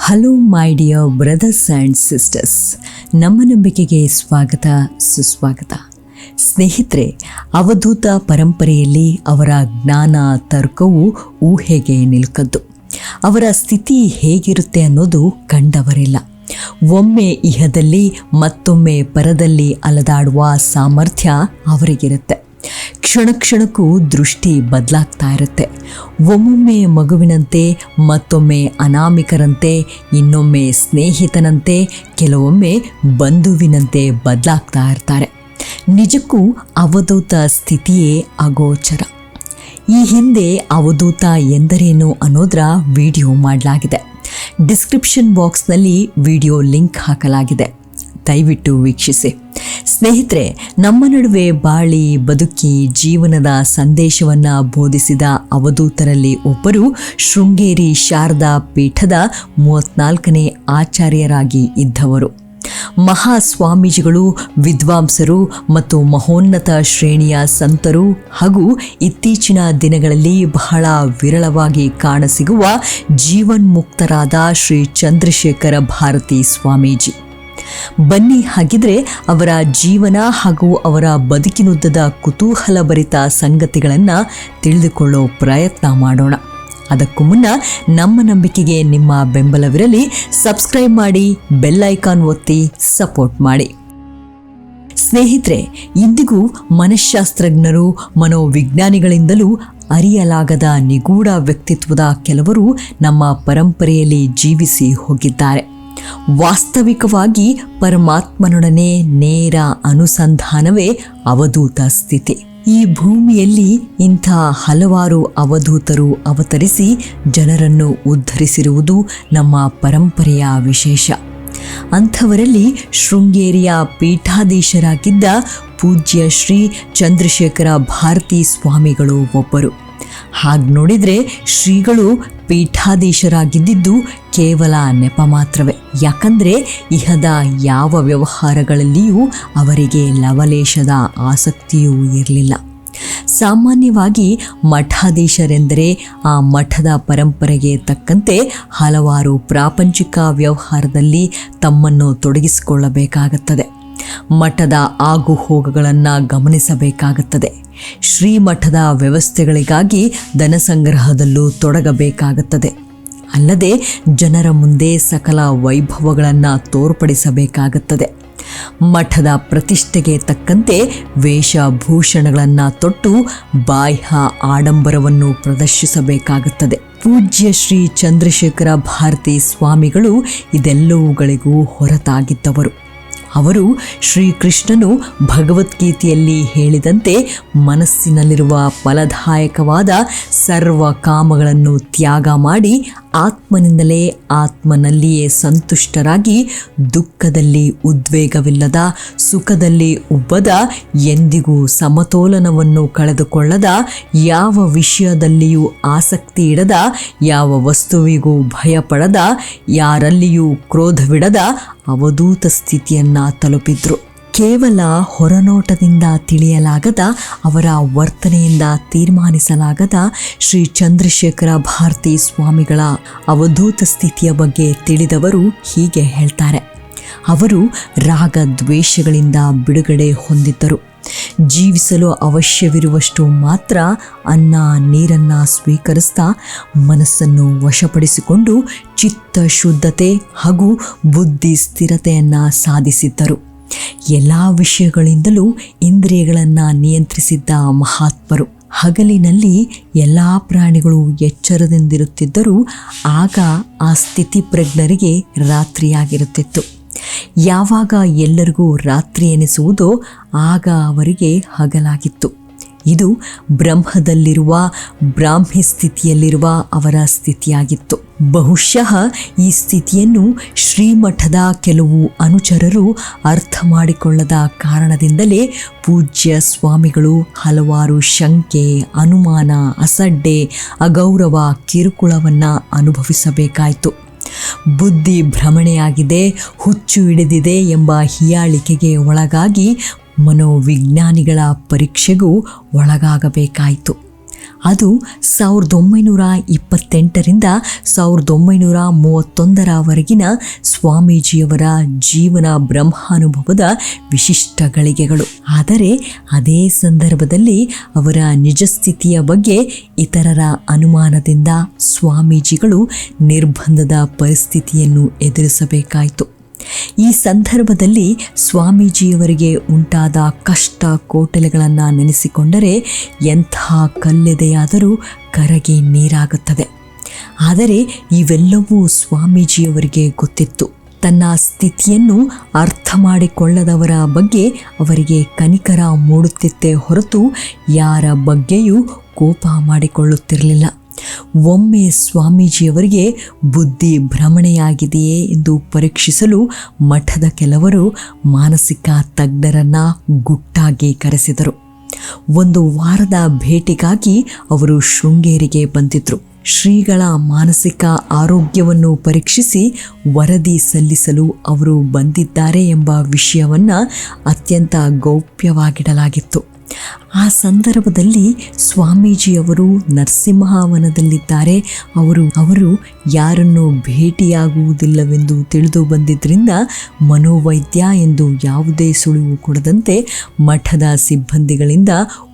Hello my dear brothers and sisters ನಮ್ಮ ನಂಬಿಕೆಗೆ ಸ್ವಾಗತ, ಸುಸ್ವಾಗತ. ಸ್ನೇಹಿತರೆ, ಅವಧೂತ ಪರಂಪರೆಯಲ್ಲಿ ಅವರ ಜ್ಞಾನ ತರ್ಕವು ಊಹೆಗೆ ನಿಲ್ಕದ್ದು. ಅವರ ಸ್ಥಿತಿ ಹೇಗಿರುತ್ತೆ ಅನ್ನೋದು ಕಂಡವರಿಲ್ಲ. ಒಮ್ಮೆ ಇಹದಲ್ಲಿ ಮತ್ತೊಮ್ಮೆ ಪರದಲ್ಲಿ ಅಲದಾಡುವ ಸಾಮರ್ಥ್ಯ ಅವರಿಗಿರುತ್ತೆ. ಕ್ಷಣ ಕ್ಷಣಕ್ಕೂ ದೃಷ್ಟಿ ಬದಲಾಗ್ತಾ ಇರುತ್ತೆ. ಒಮ್ಮೊಮ್ಮೆ ಮಗುವಿನಂತೆ, ಮತ್ತೊಮ್ಮೆ ಅನಾಮಿಕರಂತೆ, ಇನ್ನೊಮ್ಮೆ ಸ್ನೇಹಿತನಂತೆ, ಕೆಲವೊಮ್ಮೆ ಬಂಧುವಿನಂತೆ ಬದಲಾಗ್ತಾ ಇರ್ತಾರೆ. ನಿಜಕ್ಕೂ ಅವಧೂತ ಸ್ಥಿತಿಯೇ ಅಗೋಚರ ಈ ಹಿಂದೆ ಅವಧೂತ ಎಂದರೇನು ಅನ್ನೋದರ ವಿಡಿಯೋ ಮಾಡಲಾಗಿದೆ. ಡಿಸ್ಕ್ರಿಪ್ಷನ್ ಬಾಕ್ಸ್ನಲ್ಲಿ ವಿಡಿಯೋ ಲಿಂಕ್ ಹಾಕಲಾಗಿದೆ. ದಯವಿಟ್ಟು ವೀಕ್ಷಿಸಿ. ಸ್ನೇಹಿತರೆ, ನಮ್ಮ ನಡುವೆ ಬಾಳಿ, ಬದುಕಿ, ಜೀವನದ ಸಂದೇಶವನ್ನು ಬೋಧಿಸಿದ ಅವಧೂತರಲ್ಲಿ ಒಬ್ಬರು ಶೃಂಗೇರಿ ಶಾರದಾ ಪೀಠದ ಮೂವತ್ನಾಲ್ಕನೇ ಆಚಾರ್ಯರಾಗಿ ಇದ್ದವರು. ಮಹಾಸ್ವಾಮೀಜಿಗಳು, ವಿದ್ವಾಂಸರು ಮತ್ತು ಮಹೋನ್ನತ ಶ್ರೇಣಿಯ ಸಂತರು ಹಾಗೂ ಇತ್ತೀಚಿನ ದಿನಗಳಲ್ಲಿ ಬಹಳ ವಿರಳವಾಗಿ ಕಾಣಸಿಗುವ ಜೀವನ್ಮುಕ್ತರಾದ ಶ್ರೀ ಚಂದ್ರಶೇಖರ ಭಾರತಿ ಸ್ವಾಮೀಜಿ. ಬನ್ನಿ ಹಾಗಿದ್ರೆ ಅವರ ಜೀವನ ಹಾಗೂ ಅವರ ಬದುಕಿನುದ್ದದ ಕುತೂಹಲಭರಿತ ಸಂಗತಿಗಳನ್ನು ತಿಳಿದುಕೊಳ್ಳೋ ಪ್ರಯತ್ನ ಮಾಡೋಣ. ಅದಕ್ಕೂ ಮುನ್ನ ನಮ್ಮ ನಂಬಿಕೆಗೆ ನಿಮ್ಮ ಬೆಂಬಲವಿರಲಿ, ಸಬ್ಸ್ಕ್ರೈಬ್ ಮಾಡಿ ಬೆಲ್ಲೈಕಾನ್ ಒತ್ತಿ ಸಪೋರ್ಟ್ ಮಾಡಿ. ಸ್ನೇಹಿತರೆ, ಇಂದಿಗೂ ಮನಃಶಾಸ್ತ್ರಜ್ಞರು ಮನೋವಿಜ್ಞಾನಿಗಳಿಂದಲೂ ಅರಿಯಲಾಗದ ನಿಗೂಢ ವ್ಯಕ್ತಿತ್ವದ ಕೆಲವರು ನಮ್ಮ ಪರಂಪರೆಯಲ್ಲಿ ಜೀವಿಸಿ ಹೋಗಿದ್ದಾರೆ. ವಾಸ್ತವಿಕವಾಗಿ ಪರಮಾತ್ಮನೊಡನೆ ನೇರ ಅನುಸಂಧಾನವೇ ಅವಧೂತ ಸ್ಥಿತಿ. ಈ ಭೂಮಿಯಲ್ಲಿ ಇಂಥ ಹಲವಾರು ಅವಧೂತರು ಅವತರಿಸಿ ಜನರನ್ನು ಉದ್ಧರಿಸಿರುವುದು ನಮ್ಮ ಪರಂಪರೆಯ ವಿಶೇಷ. ಅಂಥವರಲ್ಲಿ ಶೃಂಗೇರಿಯ ಪೀಠಾಧೀಶರಾಗಿದ್ದ ಪೂಜ್ಯ ಶ್ರೀ ಚಂದ್ರಶೇಖರ ಭಾರತಿ ಸ್ವಾಮಿಗಳು ಒಬ್ಬರು. ಹಾಗೆ ನೋಡಿದರೆ ಶ್ರೀಗಳು ಪೀಠಾಧೀಶರಾಗಿದ್ದಿದ್ದು ಕೇವಲ ನೆಪ ಮಾತ್ರವೇ. ಯಾಕಂದರೆ ಇಹದ ಯಾವ ವ್ಯವಹಾರಗಳಲ್ಲಿಯೂ ಅವರಿಗೆ ಲವಲೇಶದ ಆಸಕ್ತಿಯೂ ಇರಲಿಲ್ಲ. ಸಾಮಾನ್ಯವಾಗಿ ಮಠಾಧೀಶರೆಂದರೆ ಆ ಮಠದ ಪರಂಪರೆಗೆ ತಕ್ಕಂತೆ ಹಲವಾರು ಪ್ರಾಪಂಚಿಕ ವ್ಯವಹಾರದಲ್ಲಿ ತಮ್ಮನ್ನು ತೊಡಗಿಸಿಕೊಳ್ಳಬೇಕಾಗುತ್ತದೆ. ಮಠದ ಆಗುಹೋಗುಗಳನ್ನು ಗಮನಿಸಬೇಕಾಗುತ್ತದೆ. ಶ್ರೀಮಠದ ವ್ಯವಸ್ಥೆಗಳಿಗಾಗಿ ಧನ ಸಂಗ್ರಹದಲ್ಲೂ ತೊಡಗಬೇಕಾಗುತ್ತದೆ. ಅಲ್ಲದೆ ಜನರ ಮುಂದೆ ಸಕಲ ವೈಭವಗಳನ್ನು ತೋರ್ಪಡಿಸಬೇಕಾಗುತ್ತದೆ. ಮಠದ ಪ್ರತಿಷ್ಠೆಗೆ ತಕ್ಕಂತೆ ವೇಷಭೂಷಣಗಳನ್ನು ತೊಟ್ಟು ಬಾಹ್ಯ ಆಡಂಬರವನ್ನು ಪ್ರದರ್ಶಿಸಬೇಕಾಗುತ್ತದೆ. ಪೂಜ್ಯ ಶ್ರೀ ಚಂದ್ರಶೇಖರ ಭಾರತಿ ಸ್ವಾಮಿಗಳು ಇದೆಲ್ಲವುಗಳಿಗೂ ಹೊರತಾಗಿದ್ದವರು. ಅವರು ಶ್ರೀಕೃಷ್ಣನು ಭಗವದ್ಗೀತೆಯಲ್ಲಿ ಹೇಳಿದಂತೆ ಮನಸ್ಸಿನಲ್ಲಿರುವ ಫಲದಾಯಕವಾದ ಸರ್ವ ಕಾಮಗಳನ್ನು ತ್ಯಾಗ ಮಾಡಿ ಆತ್ಮನಿಂದಲೇ ಆತ್ಮನಲ್ಲಿಯೇ ಸಂತುಷ್ಟರಾಗಿ ದುಃಖದಲ್ಲಿ ಉದ್ವೇಗವಿಲ್ಲದ, ಸುಖದಲ್ಲಿ ಉಬ್ಬದ, ಎಂದಿಗೂ ಸಮತೋಲನವನ್ನು ಕಳೆದುಕೊಳ್ಳದ, ಯಾವ ವಿಷಯದಲ್ಲಿಯೂ ಆಸಕ್ತಿ ಇಡದ, ಯಾವ ವಸ್ತುವಿಗೂ ಭಯಪಡದ, ಯಾರಲ್ಲಿಯೂ ಕ್ರೋಧವಿಡದ ಅವಧೂತ ಸ್ಥಿತಿಯನ್ನು ತಲುಪಿದ್ರು. ಕೇವಲ ಹೊರನೋಟದಿಂದ ತಿಳಿಯಲಾಗದ, ಅವರ ವರ್ತನೆಯಿಂದ ತೀರ್ಮಾನಿಸಲಾಗದ ಶ್ರೀ ಚಂದ್ರಶೇಖರ ಭಾರತಿ ಸ್ವಾಮಿಗಳ ಅವಧೂತ ಸ್ಥಿತಿಯ ಬಗ್ಗೆ ತಿಳಿದವರು ಹೀಗೆ ಹೇಳ್ತಾರೆ. ಅವರು ರಾಗ ದ್ವೇಷಗಳಿಂದ ಬಿಡುಗಡೆ ಹೊಂದಿದ್ದರು. ಜೀವಿಸಲು ಅವಶ್ಯವಿರುವಷ್ಟು ಮಾತ್ರ ಅನ್ನ ನೀರನ್ನು ಸ್ವೀಕರಿಸ್ತಾ ಮನಸ್ಸನ್ನು ವಶಪಡಿಸಿಕೊಂಡು ಚಿತ್ತ ಶುದ್ಧತೆ ಹಾಗೂ ಬುದ್ಧಿ ಸ್ಥಿರತೆಯನ್ನು ಸಾಧಿಸಿದ್ದರು. ಎಲ್ಲ ವಿಷಯಗಳಿಂದಲೂ ಇಂದ್ರಿಯಗಳನ್ನು ನಿಯಂತ್ರಿಸಿದ್ದ ಮಹಾತ್ಮರು. ಹಗಲಿನಲ್ಲಿ ಎಲ್ಲ ಪ್ರಾಣಿಗಳು ಎಚ್ಚರದಿಂದಿರುತ್ತಿದ್ದರೂ ಆಗ ಆ ಸ್ಥಿತಿ ಪ್ರಜ್ಞರಿಗೆ ರಾತ್ರಿಯಾಗಿರುತ್ತಿತ್ತು. ಯಾವಾಗ ಎಲ್ಲರಿಗೂ ರಾತ್ರಿ ಎನಿಸುವುದೋ ಆಗ ಅವರಿಗೆ ಹಗಲಾಗಿತ್ತು. ಇದು ಬ್ರಹ್ಮದಲ್ಲಿರುವ ಬ್ರಾಹ್ಮಿ ಸ್ಥಿತಿಯಲ್ಲಿರುವ ಅವರ ಸ್ಥಿತಿಯಾಗಿತ್ತು. ಬಹುಶಃ ಈ ಸ್ಥಿತಿಯನ್ನು ಶ್ರೀಮಠದ ಕೆಲವು ಅನುಚರರು ಅರ್ಥ ಮಾಡಿಕೊಳ್ಳದ ಕಾರಣದಿಂದಲೇ ಪೂಜ್ಯ ಸ್ವಾಮಿಗಳು ಹಲವಾರು ಶಂಕೆ, ಅನುಮಾನ, ಅಸಡ್ಡೆ, ಅಗೌರವ, ಕಿರುಕುಳವನ್ನು ಅನುಭವಿಸಬೇಕಾಯಿತು. ಬುದ್ಧಿ ಭ್ರಮಣೆಯಾಗಿದೆ, ಹುಚ್ಚು ಹಿಡಿದಿದೆ ಎಂಬ ಹಿಯಾಳಿಕೆಗೆ ಒಳಗಾಗಿ ಮನೋವಿಜ್ಞಾನಿಗಳ ಪರೀಕ್ಷೆಗೂ ಒಳಗಾಗಬೇಕಾಯಿತು. ಅದು ಸಾವಿರದ ಒಂಬೈನೂರ ಇಪ್ಪತ್ತೆಂಟರಿಂದ ಸಾವಿರದ ಒಂಬೈನೂರ ಮೂವತ್ತೊಂದರವರೆಗಿನ ಸ್ವಾಮೀಜಿಯವರ ಜೀವನ ಬ್ರಹ್ಮಾನುಭವದ ವಿಶಿಷ್ಟ ಗಳಿಗೆಗಳು. ಆದರೆ ಅದೇ ಸಂದರ್ಭದಲ್ಲಿ ಅವರ ನಿಜ ಸ್ಥಿತಿಯ ಬಗ್ಗೆ ಇತರರ ಅನುಮಾನದಿಂದ ಸ್ವಾಮೀಜಿಗಳು ನಿರ್ಬಂಧದ ಪರಿಸ್ಥಿತಿಯನ್ನು ಎದುರಿಸಬೇಕಾಯಿತು. ಈ ಸಂದರ್ಭದಲ್ಲಿ ಸ್ವಾಮೀಜಿಯವರಿಗೆ ಉಂಟಾದ ಕಷ್ಟ ಕೋಟಲೆಗಳನ್ನು ನೆನೆಸಿಕೊಂಡರೆ ಎಂಥ ಕಲ್ಲೆದೆಯಾದರೂ ಕರಗಿ ನೀರಾಗುತ್ತದೆ. ಆದರೆ ಇವೆಲ್ಲವೂ ಸ್ವಾಮೀಜಿಯವರಿಗೆ ಗೊತ್ತಿತ್ತು. ತನ್ನ ಸ್ಥಿತಿಯನ್ನು ಅರ್ಥ ಮಾಡಿಕೊಳ್ಳದವರ ಬಗ್ಗೆ ಅವರಿಗೆ ಕನಿಕರ ಮೂಡುತ್ತಿತ್ತೇ ಹೊರತು ಯಾರ ಬಗ್ಗೆಯೂ ಕೋಪ ಮಾಡಿಕೊಳ್ಳುತ್ತಿರಲಿಲ್ಲ. ಒಮ್ಮೆ ಸ್ವಾಮೀಜಿಯವರಿಗೆ ಬುದ್ಧಿ ಭ್ರಮಣೆಯಾಗಿದೆಯೇ ಎಂದು ಪರೀಕ್ಷಿಸಲು ಮಠದ ಕೆಲವರು ಮಾನಸಿಕ ತಜ್ಞರನ್ನ ಗುಟ್ಟಾಗಿ ಕರೆಸಿದರು. ಒಂದು ವಾರದ ಭೇಟಿಗಾಗಿ ಅವರು ಶೃಂಗೇರಿಗೆ ಬಂದಿದ್ದರು ಶ್ರೀಗಳ ಮಾನಸಿಕ ಆರೋಗ್ಯವನ್ನು ಪರೀಕ್ಷಿಸಿ ವರದಿ ಸಲ್ಲಿಸಲು ಅವರು ಬಂದಿದ್ದಾರೆ ಎಂಬ ವಿಷಯವನ್ನ ಅತ್ಯಂತ ಗೌಪ್ಯವಾಗಿಡಲಾಗಿತ್ತು. ಆ ಸಂದರ್ಭದಲ್ಲಿ ಸ್ವಾಮೀಜಿಯವರು ನರಸಿಂಹವನದಲ್ಲಿದ್ದಾರೆ. ಅವರು ಅವರು ಯಾರನ್ನು ಭೇಟಿಯಾಗುವುದಿಲ್ಲವೆಂದು ತಿಳಿದು ಬಂದಿದ್ದರಿಂದ ಮನೋವೈದ್ಯ ಎಂದು ಯಾವುದೇ ಸುಳಿವು ಕೊಡದಂತೆ ಮಠದ ಸಿಬ್ಬಂದಿಗಳಿಂದ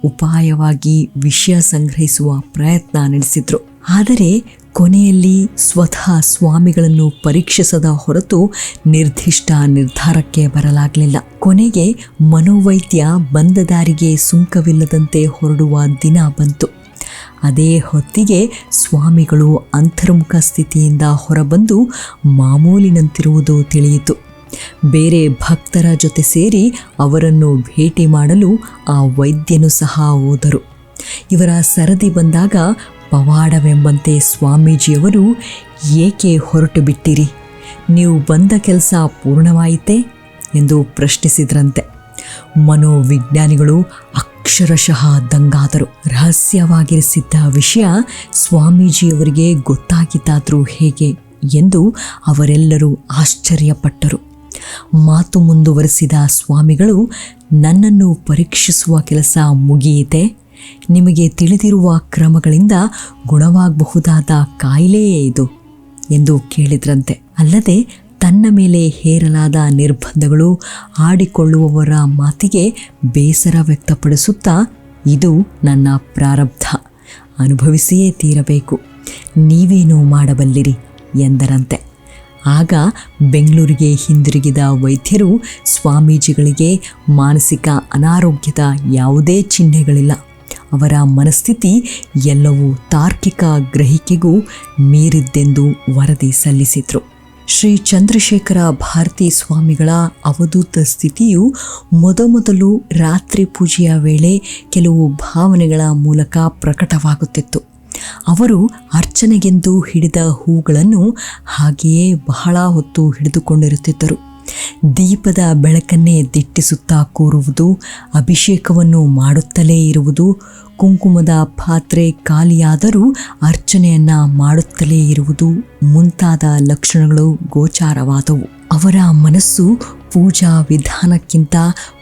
ಉಪಾಯವಾಗಿ ವಿಷಯ ಸಂಗ್ರಹಿಸುವ ಪ್ರಯತ್ನ ನಡೆಸಿದರು. ಆದರೆ ಕೊನೆಯಲ್ಲಿ ಸ್ವತಃ ಸ್ವಾಮಿಗಳನ್ನು ಪರೀಕ್ಷಿಸದ ಹೊರತು ನಿರ್ದಿಷ್ಟ ನಿರ್ಧಾರಕ್ಕೆ ಬರಲಾಗಲಿಲ್ಲ. ಕೊನೆಗೆ ಮನೋವೈದ್ಯ ಬಂದ ದಾರಿಗೆ ಸುಂಕವಿಲ್ಲದಂತೆ ಹೊರಡುವ ದಿನ ಬಂತು. ಅದೇ ಹೊತ್ತಿಗೆ ಸ್ವಾಮಿಗಳು ಅಂತರ್ಮುಖ ಸ್ಥಿತಿಯಿಂದ ಹೊರಬಂದು ಮಾಮೂಲಿನಂತಿರುವುದು ತಿಳಿಯಿತು. ಬೇರೆ ಭಕ್ತರ ಜೊತೆ ಸೇರಿ ಅವರನ್ನು ಭೇಟಿ ಮಾಡಲು ಆ ವೈದ್ಯನು ಸಹ ಹೋದರು. ಇವರ ಸರದಿ ಬಂದಾಗ ಪವಾಡವೆಂಬಂತೆ ಸ್ವಾಮೀಜಿಯವರು ಏಕೆ ಹೊರಟು ಬಿಟ್ಟಿರಿ? ನೀವು ಬಂದ ಕೆಲಸ ಪೂರ್ಣವಾಯಿತೆ? ಎಂದು ಪ್ರಶ್ನಿಸಿದ್ರಂತೆ. ಮನೋವಿಜ್ಞಾನಿಗಳು ಅಕ್ಷರಶಃ ದಂಗಾದರು. ರಹಸ್ಯವಾಗಿರಿಸಿದ್ದ ವಿಷಯ ಸ್ವಾಮೀಜಿಯವರಿಗೆ ಗೊತ್ತಾಗಿದ್ದಾದರೂ ಹೇಗೆ ಎಂದು ಅವರೆಲ್ಲರೂ ಆಶ್ಚರ್ಯಪಟ್ಟರು. ಮಾತು ಮುಂದುವರೆಸಿದ ಸ್ವಾಮಿಗಳು, ನನ್ನನ್ನು ಪರೀಕ್ಷಿಸುವ ಕೆಲಸ ಮುಗಿಯಿತೆ? ನಿಮಗೆ ತಿಳಿದಿರುವ ಕ್ರಮಗಳಿಂದ ಗುಣವಾಗಬಹುದಾದ ಕಾಯಿಲೆಯೇ ಇದು ಎಂದು ಕೇಳಿದ್ರಂತೆ. ಅಲ್ಲದೆ ತನ್ನ ಮೇಲೆ ಹೇರಲಾದ ನಿರ್ಬಂಧಗಳು ಆಡಿಕೊಳ್ಳುವವರ ಮಾತಿಗೆ ಬೇಸರ ವ್ಯಕ್ತಪಡಿಸುತ್ತಾ, ಇದು ನನ್ನ ಪ್ರಾರಬ್ಧ. ಅನುಭವಿಸಿಯೇ ತೀರಬೇಕು. ನೀವೇನು ಮಾಡಬಲ್ಲಿರಿ ಎಂದರಂತೆ. ಆಗ ಬೆಂಗಳೂರಿಗೆ ಹಿಂದಿರುಗಿದ ವೈದ್ಯರು ಸ್ವಾಮೀಜಿಗಳಿಗೆ ಮಾನಸಿಕ ಅನಾರೋಗ್ಯದ ಯಾವುದೇ ಚಿಹ್ನೆಗಳಿಲ್ಲ. ಅವರ ಮನಸ್ಥಿತಿ ಎಲ್ಲವೂ ತಾರ್ಕಿಕ ಗ್ರಹಿಕೆಗೂ ಮೀರಿದ್ದೆಂದು ವರದಿ ಸಲ್ಲಿಸಿದರು. ಶ್ರೀ ಚಂದ್ರಶೇಖರ ಭಾರತಿ ಸ್ವಾಮಿಗಳ ಅವಧೂತ ಸ್ಥಿತಿಯು ಮೊದಮೊದಲು ರಾತ್ರಿ ಪೂಜೆಯ ವೇಳೆ ಕೆಲವು ಭಾವನೆಗಳ ಮೂಲಕ ಪ್ರಕಟವಾಗುತ್ತಿತ್ತು. ಅವರು ಅರ್ಚನೆಗೆಂದು ಹಿಡಿದ ಹೂಗಳನ್ನು ಹಾಗೆಯೇ ಬಹಳ ಹೊತ್ತು ಹಿಡಿದುಕೊಂಡಿರುತ್ತಿದ್ದರು. ದೀಪದ ಬೆಳಕನ್ನೇ ದಿಟ್ಟಿಸುತ್ತಾ ಕೂರುವುದು, ಅಭಿಷೇಕವನ್ನು ಮಾಡುತ್ತಲೇ ಇರುವುದು, ಕುಂಕುಮದ ಪಾತ್ರೆ ಖಾಲಿಯಾದರೂ ಅರ್ಚನೆಯನ್ನು ಮಾಡುತ್ತಲೇ ಇರುವುದು, ಮುಂತಾದ ಲಕ್ಷಣಗಳು ಗೋಚಾರವಾದವು. ಅವರ ಮನಸ್ಸು ಪೂಜಾ ವಿಧಾನಕ್ಕಿಂತ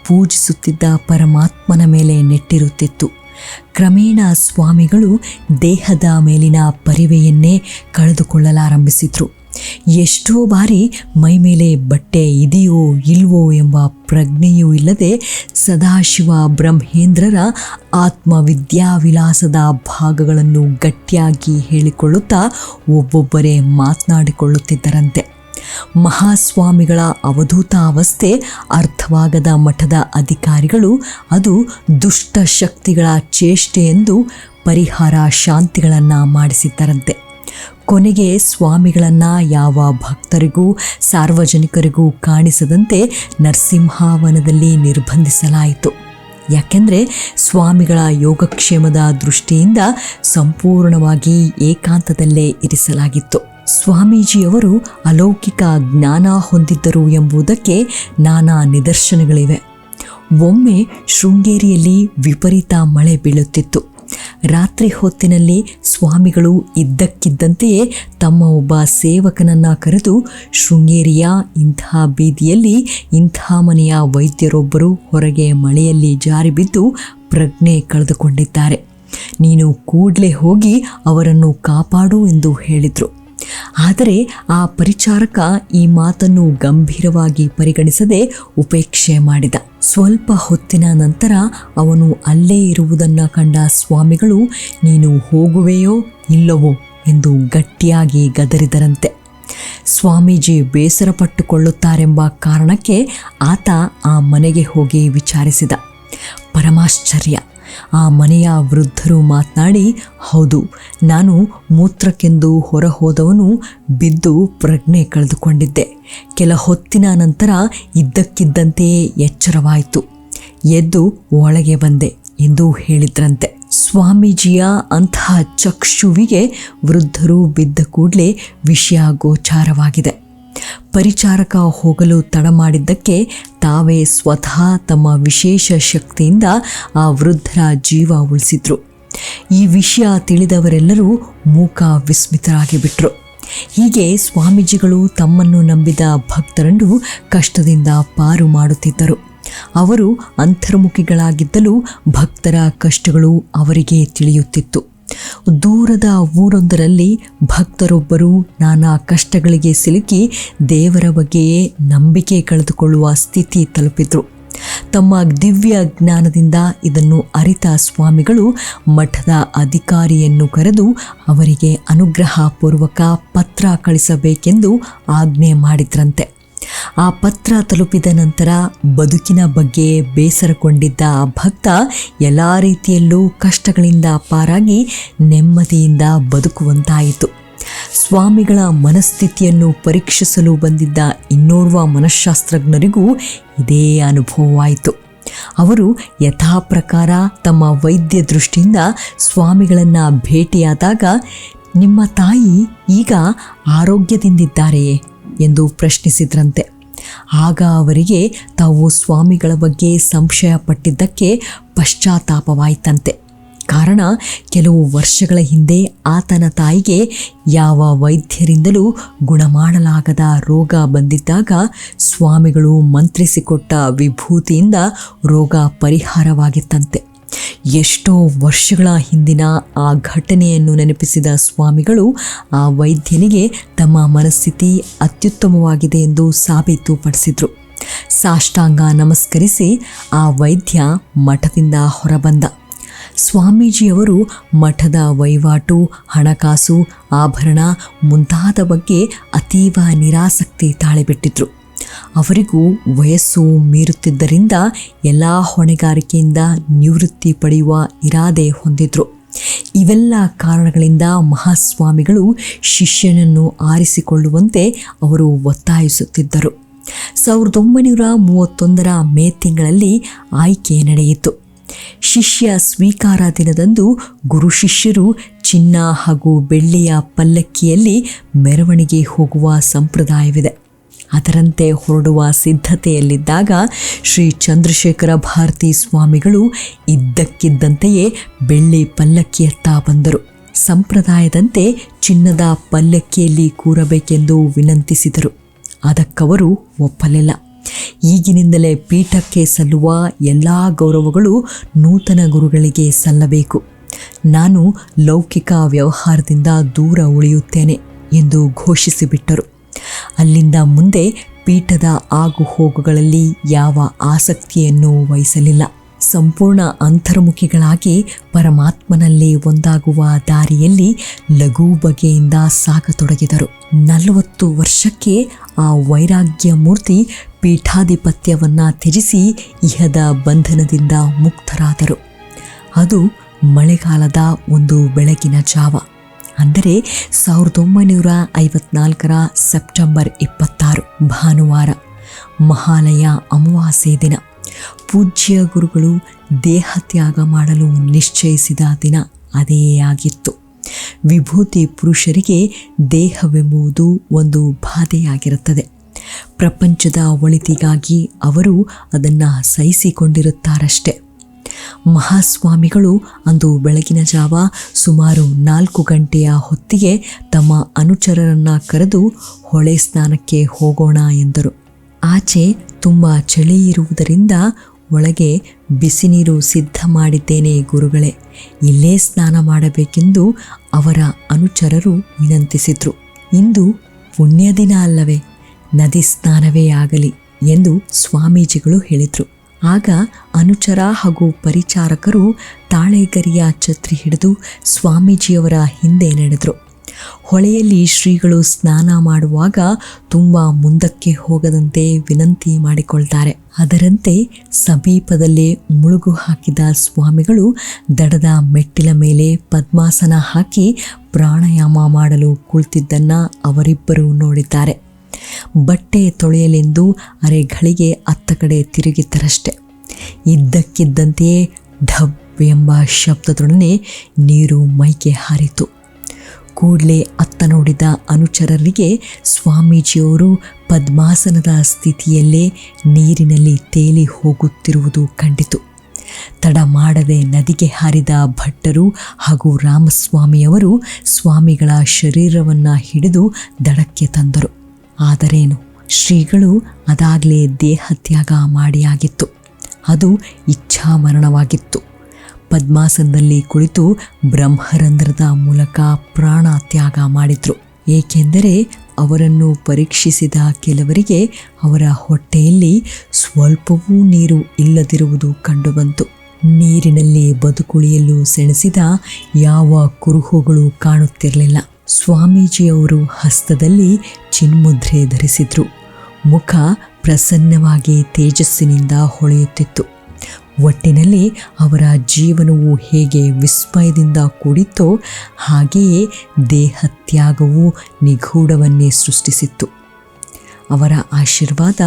ಪೂಜಿಸುತ್ತಿದ್ದ ಪರಮಾತ್ಮನ ಮೇಲೆ ನೆಟ್ಟಿರುತ್ತಿತ್ತು. ಕ್ರಮೇಣ ಸ್ವಾಮಿಗಳು ದೇಹದ ಮೇಲಿನ ಪರಿವೆಯನ್ನೇ ಕಳೆದುಕೊಳ್ಳಲಾರಂಭಿಸಿದ್ರು. ಎಷ್ಟೋ ಬಾರಿ ಮೈ ಮೇಲೆ ಬಟ್ಟೆ ಇದೆಯೋ ಇಲ್ವೋ ಎಂಬ ಪ್ರಜ್ಞೆಯೂ ಇಲ್ಲದೆ ಸದಾಶಿವ ಬ್ರಹ್ಮೇಂದ್ರರ ಆತ್ಮವಿದ್ಯಾವಿಲಾಸದ ಭಾಗಗಳನ್ನು ಗಟ್ಟಿಯಾಗಿ ಹೇಳಿಕೊಳ್ಳುತ್ತಾ ಒಬ್ಬೊಬ್ಬರೇ ಮಾತನಾಡಿಕೊಳ್ಳುತ್ತಿದ್ದರಂತೆ. ಮಹಾಸ್ವಾಮಿಗಳ ಅವಧೂತಾವಸ್ಥೆ ಅರ್ಥವಾಗದ ಮಠದ ಅಧಿಕಾರಿಗಳು ಅದು ದುಷ್ಟ ಶಕ್ತಿಗಳ ಚೇಷ್ಟೆ ಎಂದು ಪರಿಹಾರ ಶಾಂತಿಗಳನ್ನು ಮಾಡಿಸಿದ್ದರಂತೆ. ಕೊನೆಗೆ ಸ್ವಾಮಿಗಳನ್ನು ಯಾವ ಭಕ್ತರಿಗೂ ಸಾರ್ವಜನಿಕರಿಗೂ ಕಾಣಿಸದಂತೆ ನರಸಿಂಹಾವನದಲ್ಲಿ ನಿರ್ಬಂಧಿಸಲಾಯಿತು. ಯಾಕೆಂದರೆ ಸ್ವಾಮಿಗಳ ಯೋಗಕ್ಷೇಮದ ದೃಷ್ಟಿಯಿಂದ ಸಂಪೂರ್ಣವಾಗಿ ಏಕಾಂತದಲ್ಲೇ ಇರಿಸಲಾಗಿತ್ತು. ಸ್ವಾಮೀಜಿಯವರು ಅಲೌಕಿಕ ಜ್ಞಾನ ಹೊಂದಿದ್ದರು ಎಂಬುದಕ್ಕೆ ನಾನಾ ನಿದರ್ಶನಗಳಿವೆ. ಒಮ್ಮೆ ಶೃಂಗೇರಿಯಲ್ಲಿ ವಿಪರೀತ ಮಳೆ ಬೀಳುತ್ತಿತ್ತು. ರಾತ್ರಿ ಹೊತ್ತಿನಲ್ಲಿ ಸ್ವಾಮಿಗಳು ಇದ್ದಕ್ಕಿದ್ದಂತೆಯೇ ತಮ್ಮ ಒಬ್ಬ ಸೇವಕನನ್ನ ಕರೆದು ಶೃಂಗೇರಿಯ ಇಂಥ ಬೀದಿಯಲ್ಲಿ ಇಂಥ ಮನೆಯ ವೈದ್ಯರೊಬ್ಬರು ಹೊರಗೆ ಮಳೆಯಲ್ಲಿ ಜಾರಿ ಬಿದ್ದು ಪ್ರಜ್ಞೆ ಕಳೆದುಕೊಂಡಿದ್ದಾರೆ. ನೀನು ಕೂಡಲೇ ಹೋಗಿ ಅವರನ್ನು ಕಾಪಾಡು ಎಂದು ಹೇಳಿದರು. ಆದರೆ ಆ ಪರಿಚಾರಕ ಈ ಮಾತನ್ನು ಗಂಭೀರವಾಗಿ ಪರಿಗಣಿಸದೆ ಉಪೇಕ್ಷೆ ಮಾಡಿದ. ಸ್ವಲ್ಪ ಹೊತ್ತಿನ ನಂತರ ಅವನು ಅಲ್ಲೇ ಇರುವುದನ್ನು ಕಂಡ ಸ್ವಾಮಿಗಳು, ನೀನು ಹೋಗುವೆಯೋ ಇಲ್ಲವೋ? ಎಂದು ಗಟ್ಟಿಯಾಗಿ ಗದರಿದರಂತೆ. ಸ್ವಾಮೀಜಿ ಬೇಸರಪಟ್ಟುಕೊಳ್ಳುತ್ತಾರೆಂಬ ಕಾರಣಕ್ಕೆ ಆತ ಆ ಮನೆಗೆ ಹೋಗಿ ವಿಚಾರಿಸಿದ. ಪರಮಾಶ್ಚರ್ಯ! ಆ ಮನೆಯ ವೃದ್ಧರು ಮಾತನಾಡಿ, ಹೌದು, ನಾನು ಮೂತ್ರಕ್ಕೆಂದು ಹೊರ ಹೋದವನು ಬಿದ್ದು ಪ್ರಜ್ಞೆ ಕಳೆದುಕೊಂಡಿದ್ದೆ. ಕೆಲ ಹೊತ್ತಿನ ನಂತರ ಇದ್ದಕ್ಕಿದ್ದಂತೆಯೇ ಎಚ್ಚರವಾಯಿತು. ಎದ್ದು ಒಳಗೆ ಬಂದೆ ಎಂದು ಹೇಳಿದ್ರಂತೆ. ಸ್ವಾಮೀಜಿಯ ಅಂತಹ ಚಕ್ಷುವಿಗೆ ವೃದ್ಧರು ಬಿದ್ದ ಕೂಡಲೇ ವಿಷಯ ಗೋಚಾರವಾಗಿದೆ. ಪರಿಚಾರಕ ಹೋಗಲು ತಡ ಮಾಡಿದ್ದಕ್ಕೆ ತಾವೇ ಸ್ವತಃ ತಮ್ಮ ವಿಶೇಷ ಶಕ್ತಿಯಿಂದ ಆ ವೃದ್ಧರ ಜೀವ ಉಳಿಸಿದ್ರು. ಈ ವಿಷಯ ತಿಳಿದವರೆಲ್ಲರೂ ಮೂಕ ವಿಸ್ಮಿತರಾಗಿ ಬಿಟ್ರು ಹೀಗೆ ಸ್ವಾಮೀಜಿಗಳು ತಮ್ಮನ್ನು ನಂಬಿದ ಭಕ್ತರನ್ನು ಕಷ್ಟದಿಂದ ಪಾರು ಮಾಡುತ್ತಿದ್ದರು. ಅವರು ಅಂತರ್ಮುಖಿಗಳಾಗಿದ್ದಲು ಭಕ್ತರ ಕಷ್ಟಗಳು ಅವರಿಗೆ ತಿಳಿಯುತ್ತಿತ್ತು. ದೂರದ ಊರೊಂದರಲ್ಲಿ ಭಕ್ತರೊಬ್ಬರು ನಾನಾ ಕಷ್ಟಗಳಿಗೆ ಸಿಲುಕಿ ದೇವರ ಬಗ್ಗೆಯೇ ನಂಬಿಕೆ ಕಳೆದುಕೊಳ್ಳುವ ಸ್ಥಿತಿ ತಲುಪಿದ್ರು. ತಮ್ಮ ದಿವ್ಯ ಜ್ಞಾನದಿಂದ ಇದನ್ನು ಅರಿತ ಸ್ವಾಮಿಗಳು ಮಠದ ಅಧಿಕಾರಿಯನ್ನು ಕರೆದು ಅವರಿಗೆ ಅನುಗ್ರಹಪೂರ್ವಕ ಪತ್ರ ಕಳಿಸಬೇಕೆಂದು ಆಜ್ಞೆ ಮಾಡಿದ್ರಂತೆ. ಆ ಪತ್ರ ತಲುಪಿದ ನಂತರ ಬದುಕಿನ ಬಗ್ಗೆ ಬೇಸರಗೊಂಡಿದ್ದ ಆ ಭಕ್ತ ಎಲ್ಲ ರೀತಿಯಲ್ಲೂ ಕಷ್ಟಗಳಿಂದ ಪಾರಾಗಿ ನೆಮ್ಮದಿಯಿಂದ ಬದುಕುವಂತಾಯಿತು. ಸ್ವಾಮಿಗಳ ಮನಸ್ಥಿತಿಯನ್ನು ಪರೀಕ್ಷಿಸಲು ಬಂದಿದ್ದ ಇನ್ನೋರ್ವ ಮನಃಶಾಸ್ತ್ರಜ್ಞರಿಗೂ ಇದೇ ಅನುಭವವಾಯಿತು. ಅವರು ಯಥಾ ಪ್ರಕಾರ ತಮ್ಮ ವೈದ್ಯ ದೃಷ್ಟಿಯಿಂದ ಸ್ವಾಮಿಗಳನ್ನು ಭೇಟಿಯಾದಾಗ ನಿಮ್ಮ ತಾಯಿ ಈಗ ಆರೋಗ್ಯದಿಂದಿದ್ದಾರೆಯೇ ಎಂದು ಪ್ರಶ್ನಿಸಿದ್ರಂತೆ. ಆಗ ಅವರಿಗೆ ತಾವು ಸ್ವಾಮಿಗಳ ಬಗ್ಗೆ ಸಂಶಯ ಪಟ್ಟಿದ್ದಕ್ಕೆ ಪಶ್ಚಾತ್ತಾಪವಾಯಿತಂತೆ. ಕಾರಣ, ಕೆಲವು ವರ್ಷಗಳ ಹಿಂದೆ ಆತನ ತಾಯಿಗೆ ಯಾವ ವೈದ್ಯರಿಂದಲೂ ಗುಣಮಾಡಲಾಗದ ರೋಗ ಬಂದಿದ್ದಾಗ ಸ್ವಾಮಿಗಳು ಮಂತ್ರಿಸಿಕೊಟ್ಟ ವಿಭೂತಿಯಿಂದ ರೋಗ ಪರಿಹಾರವಾಗಿತ್ತಂತೆ. ಎಷ್ಟೋ ವರ್ಷಗಳ ಹಿಂದಿನ ಆ ಘಟನೆಯನ್ನು ನೆನಪಿಸಿದ ಸ್ವಾಮಿಗಳು ಆ ವೈದ್ಯನಿಗೆ ತಮ್ಮ ಮನಸ್ಥಿತಿ ಅತ್ಯುತ್ತಮವಾಗಿದೆ ಎಂದು ಸಾಬೀತುಪಡಿಸಿದರು ಸಾಷ್ಟಾಂಗ ನಮಸ್ಕರಿಸಿ ಆ ವೈದ್ಯ ಮಠದಿಂದ ಹೊರಬಂದ. ಸ್ವಾಮೀಜಿಯವರು ಮಠದ ವಹಿವಾಟು, ಹಣಕಾಸು, ಆಭರಣ ಮುಂತಾದ ಬಗ್ಗೆ ಅತೀವ ನಿರಾಸಕ್ತಿ ತಾಳಿಬಿಟ್ಟಿದ್ರು. ಅವರಿಗೂ ವಯಸ್ಸು ಮೀರುತ್ತಿದ್ದರಿಂದ ಎಲ್ಲ ಹೊಣೆಗಾರಿಕೆಯಿಂದ ನಿವೃತ್ತಿ ಪಡೆಯುವ ಇರಾದೆ ಹೊಂದಿದ್ರು. ಇವೆಲ್ಲ ಕಾರಣಗಳಿಂದ ಮಹಾಸ್ವಾಮಿಗಳು ಶಿಷ್ಯನನ್ನು ಆರಿಸಿಕೊಳ್ಳುವಂತೆ ಅವರು ಒತ್ತಾಯಿಸುತ್ತಿದ್ದರು. ಸಾವಿರದ ಒಂಬೈನೂರ ಮೂವತ್ತೊಂದರ ಮೇ ತಿಂಗಳಲ್ಲಿ ಆಯ್ಕೆ ನಡೆಯಿತು. ಶಿಷ್ಯ ಸ್ವೀಕಾರ ದಿನದಂದು ಗುರು ಶಿಷ್ಯರು ಚಿನ್ನ ಹಾಗೂ ಬೆಳ್ಳಿಯ ಪಲ್ಲಕ್ಕಿಯಲ್ಲಿ ಮೆರವಣಿಗೆ ಹೋಗುವ ಸಂಪ್ರದಾಯವಿದೆ. ಅದರಂತೆ ಹೊರಡುವ ಸಿದ್ಧತೆಯಲ್ಲಿದ್ದಾಗ ಶ್ರೀ ಚಂದ್ರಶೇಖರ ಭಾರತಿ ಸ್ವಾಮಿಗಳು ಇದ್ದಕ್ಕಿದ್ದಂತೆಯೇ ಬೆಳ್ಳಿ ಪಲ್ಲಕ್ಕಿಯತ್ತ ಬಂದರು. ಸಂಪ್ರದಾಯದಂತೆ ಚಿನ್ನದ ಪಲ್ಲಕ್ಕಿಯಲ್ಲಿ ಕೂರಬೇಕೆಂದು ವಿನಂತಿಸಿದರು. ಅದಕ್ಕವರು ಒಪ್ಪಲಿಲ್ಲ. ಈಗಿನಿಂದಲೇ ಪೀಠಕ್ಕೆ ಸಲ್ಲುವ ಎಲ್ಲ ಗೌರವಗಳು ನೂತನ ಗುರುಗಳಿಗೆ ಸಲ್ಲಬೇಕು. ನಾನು ಲೌಕಿಕ ವ್ಯವಹಾರದಿಂದ ದೂರ ಉಳಿಯುತ್ತೇನೆ ಎಂದು ಘೋಷಿಸಿಬಿಟ್ಟರು. ಅಲ್ಲಿಂದ ಮುಂದೆ ಪೀಠದ ಆಗು ಹೋಗುಗಳಲ್ಲಿ ಯಾವ ಆಸಕ್ತಿಯನ್ನು ವಹಿಸಲಿಲ್ಲ. ಸಂಪೂರ್ಣ ಅಂತರ್ಮುಖಿಗಳಾಗಿ ಪರಮಾತ್ಮನಲ್ಲಿ ಒಂದಾಗುವ ದಾರಿಯಲ್ಲಿ ಲಘು ಬಗೆಯಿಂದ ಸಾಗತೊಡಗಿದರು. ನಲವತ್ತು ವರ್ಷಕ್ಕೆ ಆ ವೈರಾಗ್ಯ ಮೂರ್ತಿ ಪೀಠಾಧಿಪತ್ಯವನ್ನ ತ್ಯಜಿಸಿ ಇಹದ ಬಂಧನದಿಂದ ಮುಕ್ತರಾದರು. ಅದು ಮಳೆಗಾಲದ ಒಂದು ಬೆಳಗಿನ ಜಾವ. ಅಂದರೆ ಸಾವಿರದ ಒಂಬೈನೂರ ಐವತ್ನಾಲ್ಕರ ಸೆಪ್ಟೆಂಬರ್ ಇಪ್ಪತ್ತಾರು, ಭಾನುವಾರ, ಮಹಾಲಯ ಅಮಾವಾಸ್ಯೆ ದಿನ. ಪೂಜ್ಯ ಗುರುಗಳು ದೇಹತ್ಯಾಗ ಮಾಡಲು ನಿಶ್ಚಯಿಸಿದ ದಿನ ಅದೇ ಆಗಿತ್ತು. ವಿಭೂತಿ ಪುರುಷರಿಗೆ ದೇಹವೆಂಬುದು ಒಂದು ಬಾಧೆಯಾಗಿರುತ್ತದೆ. ಪ್ರಪಂಚದ ಒಳಿತಿಗಾಗಿ ಅವರು ಅದನ್ನು ಸಹಿಸಿಕೊಂಡಿರುತ್ತಾರಷ್ಟೆ. ಮಹಾಸ್ವಾಮಿಗಳು ಅಂದು ಬೆಳಗಿನ ಜಾವ ಸುಮಾರು ನಾಲ್ಕು ಗಂಟೆಯ ಹೊತ್ತಿಗೆ ತಮ್ಮ ಅನುಚರರನ್ನು ಕರೆದು ಹೊಳೆ ಸ್ನಾನಕ್ಕೆ ಹೋಗೋಣ ಎಂದರು. ಆಚೆ ತುಂಬ ಚಳಿ ಇರುವುದರಿಂದ ಒಳಗೆ ಬಿಸಿ ನೀರು ಸಿದ್ಧ ಮಾಡಿದ್ದೇನೆ ಗುರುಗಳೇ, ಇಲ್ಲೇ ಸ್ನಾನ ಮಾಡಬೇಕೆಂದು ಅವರ ಅನುಚರರು ವಿನಂತಿಸಿದ್ರು. ಇಂದು ಪುಣ್ಯ ದಿನ ಅಲ್ಲವೇ, ನದಿ ಸ್ನಾನವೇ ಆಗಲಿ ಎಂದು ಸ್ವಾಮೀಜಿಗಳು ಹೇಳಿದರು. ಆಗ ಅನುಚರ ಹಾಗೂ ಪರಿಚಾರಕರು ತಾಳೆಗರಿಯ ಛತ್ರಿ ಹಿಡಿದು ಸ್ವಾಮೀಜಿಯವರ ಹಿಂದೆ ನಡೆದರು. ಹೊಳೆಯಲ್ಲಿ ಶ್ರೀಗಳು ಸ್ನಾನ ಮಾಡುವಾಗ ತುಂಬ ಮುಂದಕ್ಕೆ ಹೋಗದಂತೆ ವಿನಂತಿ ಮಾಡಿಕೊಳ್ತಾರೆ. ಅದರಂತೆ ಸಮೀಪದಲ್ಲೇ ಮುಳುಗು ಹಾಕಿದ ಸ್ವಾಮಿಗಳು ದಡದ ಮೆಟ್ಟಿಲ ಮೇಲೆ ಪದ್ಮಾಸನ ಹಾಕಿ ಪ್ರಾಣಾಯಾಮ ಮಾಡಲು ಕುಳಿತಿದ್ದನ್ನು ಅವರಿಬ್ಬರು ನೋಡಿದ್ದಾರೆ. ಬಟ್ಟೆ ತೊಳೆಯಲೆಂದು ಅರೆಗಳಿಗೆ ಅತ್ತ ಕಡೆ ತಿರುಗಿದ್ದರಷ್ಟೆ. ಇದ್ದಕ್ಕಿದ್ದಂತೆಯೇ ಢಬ್ ಎಂಬ ಶಬ್ದದೊಡನೆ ನೀರು ಮೈಗೆ ಹಾರಿತು. ಕೂಡಲೇ ಅತ್ತ ನೋಡಿದ ಅನುಚರರಿಗೆ ಸ್ವಾಮೀಜಿಯವರು ಪದ್ಮಾಸನದ ಸ್ಥಿತಿಯಲ್ಲೇ ನೀರಿನಲ್ಲಿ ತೇಲಿ ಹೋಗುತ್ತಿರುವುದು ಕಂಡಿತು. ತಡ ಮಾಡದೆ ನದಿಗೆ ಹಾರಿದ ಭಟ್ಟರು ಹಾಗೂ ರಾಮಸ್ವಾಮಿಯವರು ಸ್ವಾಮಿಗಳ ಶರೀರವನ್ನು ಹಿಡಿದು ದಡಕ್ಕೆ ತಂದರು. ಆದರೇನು? ಶ್ರೀಗಳು ಅದಾಗಲೇ ದೇಹತ್ಯಾಗ ಮಾಡಿಯಾಗಿತ್ತು. ಅದು ಇಚ್ಛಾ ಮರಣವಾಗಿತ್ತು ಪದ್ಮಾಸನದಲ್ಲಿ ಕುಳಿತು ಬ್ರಹ್ಮರಂಧ್ರದ ಮೂಲಕ ಪ್ರಾಣ ತ್ಯಾಗ ಮಾಡಿದ್ರು. ಏಕೆಂದರೆ ಅವರನ್ನು ಪರೀಕ್ಷಿಸಿದ ಕೆಲವರಿಗೆ ಅವರ ಹೊಟ್ಟೆಯಲ್ಲಿ ಸ್ವಲ್ಪವೂ ನೀರು ಇಲ್ಲದಿರುವುದು ಕಂಡುಬಂತು. ನೀರಿನಲ್ಲಿ ಬದುಕುಳಿಯಲು ಸೆಣಸಿದ ಯಾವ ಕುರುಹುಗಳು ಕಾಣುತ್ತಿರಲಿಲ್ಲ. ಸ್ವಾಮೀಜಿಯವರು ಹಸ್ತದಲ್ಲಿ ಚಿನ್ಮುದ್ರೆ ಧರಿಸಿದ್ರು. ಮುಖ ಪ್ರಸನ್ನವಾಗಿ ತೇಜಸ್ಸಿನಿಂದ ಹೊಳೆಯುತ್ತಿತ್ತು. ಒಟ್ಟಿನಲ್ಲಿ ಅವರ ಜೀವನವು ಹೇಗೆ ವಿಸ್ಮಯದಿಂದ ಕೂಡಿತ್ತೋ ಹಾಗೆಯೇ ದೇಹತ್ಯಾಗವು ನಿಗೂಢವನ್ನೇ ಸೃಷ್ಟಿಸಿತ್ತು. ಅವರ ಆಶೀರ್ವಾದ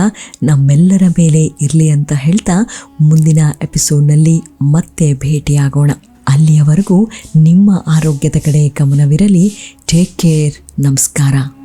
ನಮ್ಮೆಲ್ಲರ ಮೇಲೆ ಇರಲಿ ಅಂತ ಹೇಳ್ತಾ ಮುಂದಿನ ಎಪಿಸೋಡ್ನಲ್ಲಿ ಮತ್ತೆ ಭೇಟಿಯಾಗೋಣ. ಅಲ್ಲಿಯವರೆಗೂ ನಿಮ್ಮ ಆರೋಗ್ಯದ ಕಡೆ ಗಮನವಿರಲಿ. ಟೇಕ್ ಕೇರ್ ನಮಸ್ಕಾರ.